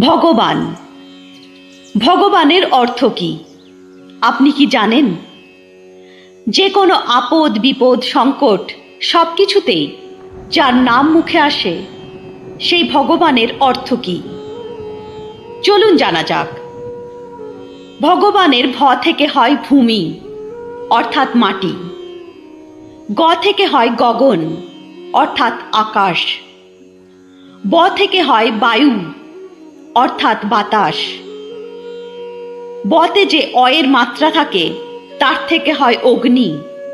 ভগবান। ভগবানের অর্থ কি? আপনি কি জানেন? যে কোনো আপদ, বিপদ, সংকট সব কিছুতেই যার নাম মুখে আসে, সেই ভগবানের অর্থ কি? চলুন জানা যাক। ভগবানের ভ থেকে হয় ভূমি, অর্থাৎ মাটি। গ থেকে হয় গগন, অর্থাৎ আকাশ। ব থেকে হয় বায়ু অর্থাৎ বাতাস। বতে যে অয়ের মাত্রা থাকে, তার থেকে হয় অগ্নি,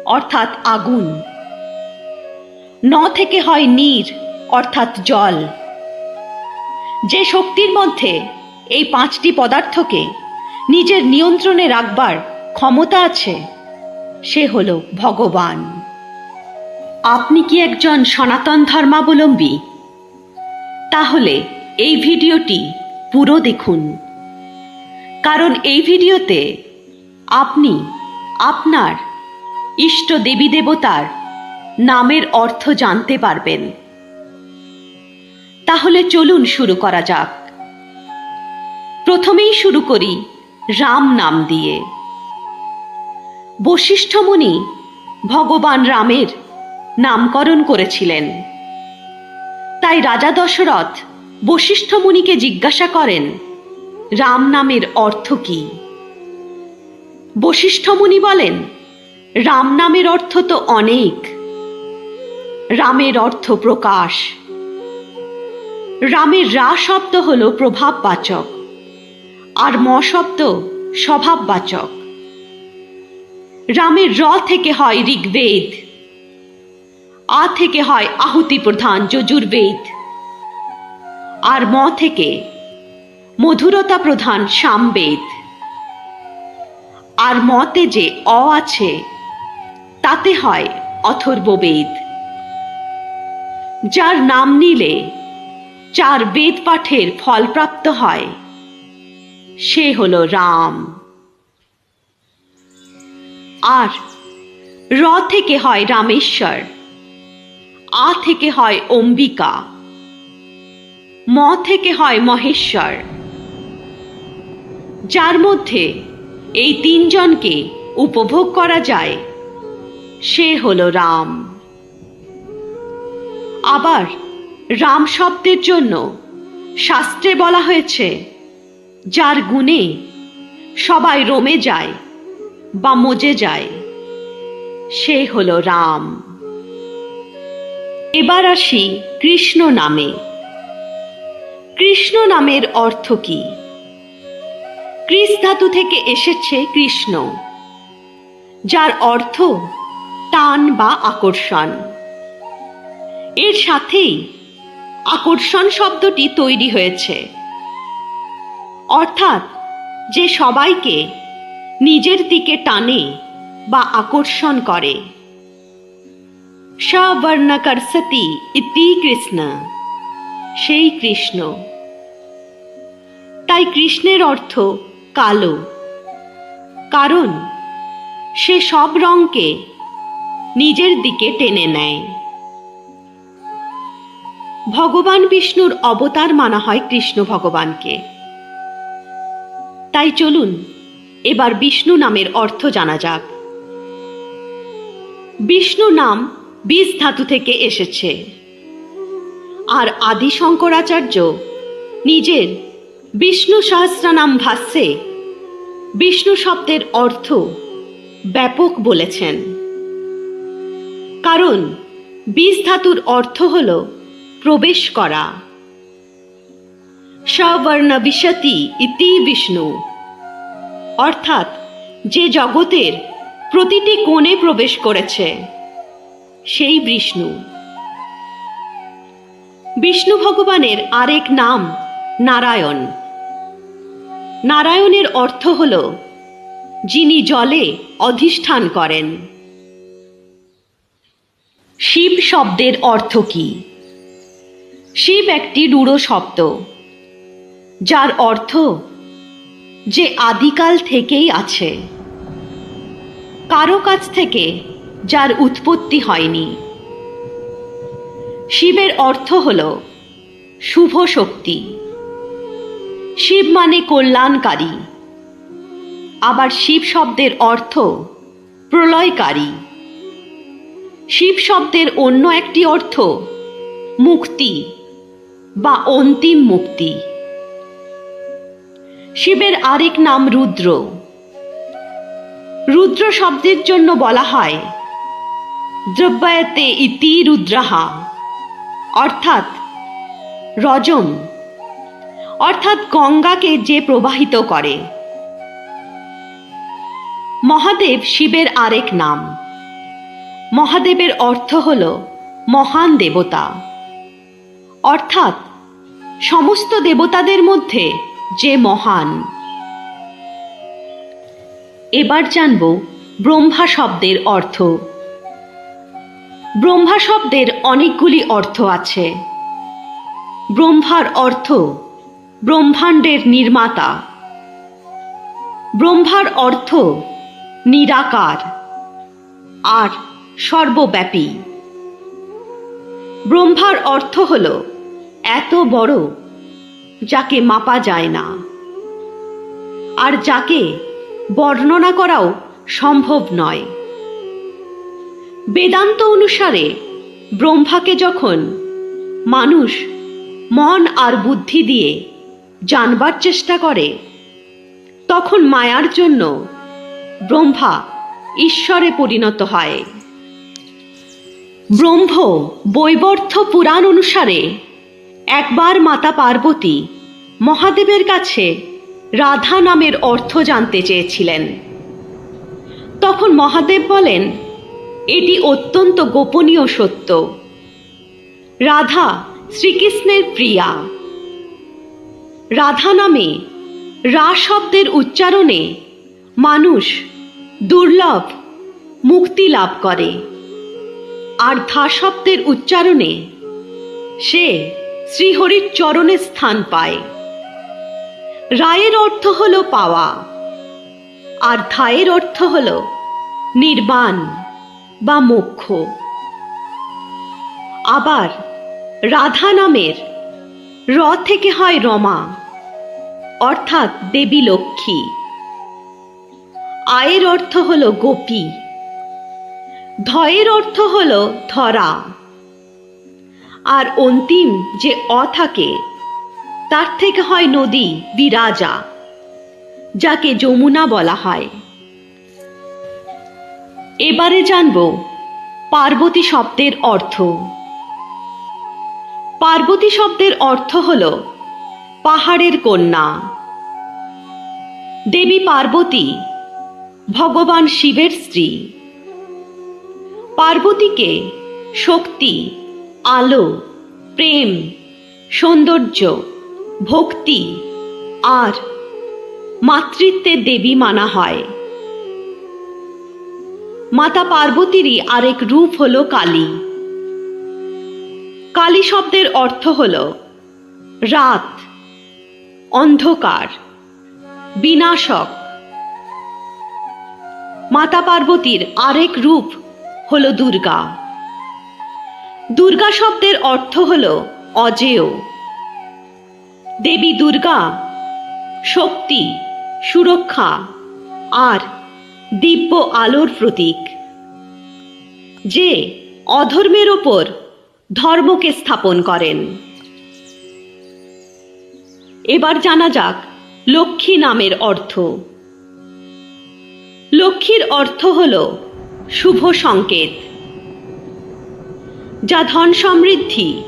অর্থাৎ আগুন। ন থেকে হয় নীর, অর্থাৎ জল। যে শক্তির মধ্যে এই পাঁচটি পদার্থকে নিজের নিয়ন্ত্রণে রাখবার ক্ষমতা আছে, সে হল ভগবান। আপনি কি একজন সনাতন ধর্মাবলম্বী? তাহলে এই ভিডিওটি পুরো দেখুন। কারণ এই ভিডিওতে আপনি আপনার ইষ্ট দেবী দেবতার নামের অর্থ জানতে পারবেন। তাহলে চলুন শুরু করা যাক। প্রথমেই শুরু করি রাম নাম দিয়ে। বশিষ্ঠ মুনি ভগবান রামের নামকরণ করেছিলেন। তাই রাজা দশরথ বশিষ্ঠ মুনিকে জিজ্ঞাসা করেন, রাম নামের অর্থ কি? বশিষ্ঠ মুনি বলেন, রাম নামের অর্থ তো অনেক। রামের অর্থ প্রকাশ। রামের রা শব্দ হল প্রভাববাচক, আর ম শব্দ স্বভাববাচক। রামের র থেকে হয় ঋগ্বেদ, আ থেকে হয় আহুতি প্রধান যজুর্বেদ। আর ম থেকে মধুরতা প্রধান সামবেদ। আর মতে যে অ আছে, তাতে হয় অথর্ববেদ যার নাম নিলে, চার বেদ পাঠের ফলপ্রাপ্ত হয়, সে হল রাম। আর র থেকে হয় রামেশ্বর, আ থেকে হয় অম্বিকা। ম থেকে হয় মহেশ্বর। যার মধ্যে এই তিনজনকে উপভোগ করা যায়, সে হল রাম। আবার রাম শব্দের জন্য শাস্ত্রে বলা হয়েছে, যার গুণে সবাই রমে যায় বা মজে যায়, সে হল রাম। এবার আসি কৃষ্ণ নামে। কৃষ্ণ নামের অর্থ কি? কৃষ ধাতু থেকে এসেছে কৃষ্ণ, যার অর্থ টান বা আকর্ষণ। এর সাথেই আকর্ষণ শব্দটি তৈরি হয়েছে। অর্থাৎ যে সবাইকে নিজের দিকে টানে বা আকর্ষণ করে। সবর্ণকর্ষতি ইতি কৃষ্ণ, সেই কৃষ্ণ। তাই কৃষ্ণের অর্থ কালো। কারণ, সে সব রঙকে নিজের দিকে টেনে নেয়। ভগবান বিষ্ণুর অবতার মানা হয় কৃষ্ণ ভগবানকে। তাই চলুন, এবার বিষ্ণু নামের অর্থ জানা যাক। বিষ্ণু নাম বীজ ধাতু থেকে এসেছে। আর আদি শঙ্করাচার্য নিজের বিষ্ণু সহস্রনাম ভাষ্যে বিষ্ণু শব্দের অর্থ ব্যাপক বলেছেন। কারণ বীজ ধাতুর অর্থ হল প্রবেশ করা। সবর্ণ বিশতি ইতি বিষ্ণু। অর্থাৎ যে জগতের প্রতিটি কোণে প্রবেশ করেছে, সেই বিষ্ণু। বিষ্ণু ভগবানের আরেক নাম নারায়ণ। নারায়ণের অর্থ হল, যিনি জলে অধিষ্ঠান করেন। শিব শব্দের অর্থ কি? শিব একটি রূঢ় শব্দ, যার অর্থ যে আদিকাল থেকেই আছে। কারও কাছ থেকে যার উৎপত্তি হয়নি। শিবের অর্থ হল শুভ শক্তি। শিব মানে কল্যাণকারী। আবার শিব শব্দের অর্থ প্রলয়কারী। শিব শব্দের অন্য একটি অর্থ মুক্তি বা অন্তিম মুক্তি। শিবের আরেক নাম রুদ্র। রুদ্র শব্দের জন্য বলা হয় দ্রব্যায়তে ইতি রুদ্রাহা, অর্থাৎ রজম। অর্থাৎ গঙ্গাকে যে প্রবাহিত করে। মহাদেব শিবের আরেক নাম। মহাদেবের অর্থ হল মহান দেবতা। অর্থাৎ সমস্ত দেবতাদের মধ্যে যে মহান। এবার জানব ব্রহ্মা শব্দের অর্থ। ব্রহ্মা শব্দের অনেকগুলি অর্থ আছে। ব্রহ্মার অর্থ ব্রহ্মাণ্ডের নির্মাতা। ব্রহ্মার অর্থ নিরাকার আর সর্বব্যাপী। ব্রহ্মার অর্থ হল এত বড়, যাকে মাপা যায় না। আর যাকে বর্ণনা করাও সম্ভব নয়। বেদান্ত অনুসারে ব্রহ্মাকে যখন মানুষ মন আর বুদ্ধি দিয়ে জানবার চেষ্টা করে। তখন মায়ার জন্য ব্রহ্মা ঈশ্বরে পরিণত হয়। ব্রহ্ম বৈবর্থ পুরাণ অনুসারে একবার মাতা পার্বতী মহাদেবের কাছে রাধা নামের অর্থ জানতে চেয়েছিলেন। তখন মহাদেব বলেন, এটি অত্যন্ত গোপনীয় সত্য। রাধা শ্রীকৃষ্ণের প্রিয়া। রাধা নামে, রা শব্দের উচ্চারণে মানুষ দুর্লভ মুক্তি লাভ করে। আর ধা শব্দের উচ্চারণে সে শ্রীহরির চরণে স্থান পায়। রায়ের অর্থ হল পাওয়া, আর ধায়ের অর্থ হল নির্বাণ বা মোক্ষ। আবার রাধা নামের র থেকে হয় রমা অর্থাৎ দেবী লক্ষ্মী। আয়ের অর্থ হল গোপী। ধয়ের অর্থ হল ধরা। আর অন্তিম যে অ থাকে, তার থেকে হয় নদী, বিরাজা, যাকে যমুনা বলা হয়। এবারে জানব পার্বতী শব্দের অর্থ। পার্বতী শব্দের অর্থ হল পাহাড়ের কন্যা। দেবী পার্বতী, ভগবান শিবের স্ত্রী। পার্বতীকে শক্তি, আলো, প্রেম, সৌন্দর্য, ভক্তি আর মাতৃত্বের দেবী মানা হয়। মাতা পার্বতীরই আরেক রূপ হল কালী। কালী শব্দের অর্থ হল রাত। অন্ধকার, বিনাশক। মাতা পার্বতীর আরেক রূপ হল দুর্গা। দুর্গা শব্দের অর্থ হল অজেয়। দেবী দুর্গা শক্তি, সুরক্ষা আর দিব্য আলোর প্রতীক। যে অধর্মের ওপর ধর্মকে স্থাপন করেন। এবার জানা যাক, লক্ষ্মী নামের অর্থ। লক্ষ্মীর অর্থ হল শুভ সংকেত, যা ধন সমৃদ্ধি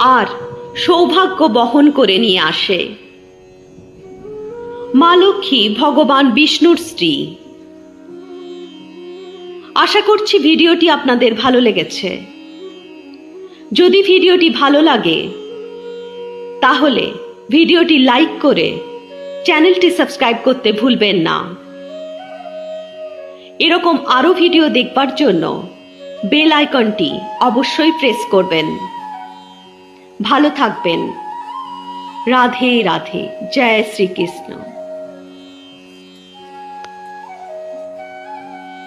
আর সৌভাগ্য বহন করে নিয়ে আসে। মা লক্ষ্মী ভগবান বিষ্ণুর স্ত্রী। আশা করছি ভিডিওটি আপনাদের ভালো লেগেছে। যদি ভিডিওটি ভালো লাগে, তাহলে ভিডিওটি লাইক করে চ্যানেলটি সাবস্ক্রাইব করতে ভুলবেন না। এরকম আরও ভিডিও দেখবার জন্য বেল আইকনটি অবশ্যই প্রেস করবেন। ভালো থাকবেন। রাধে রাধে, জয় শ্রীকৃষ্ণ।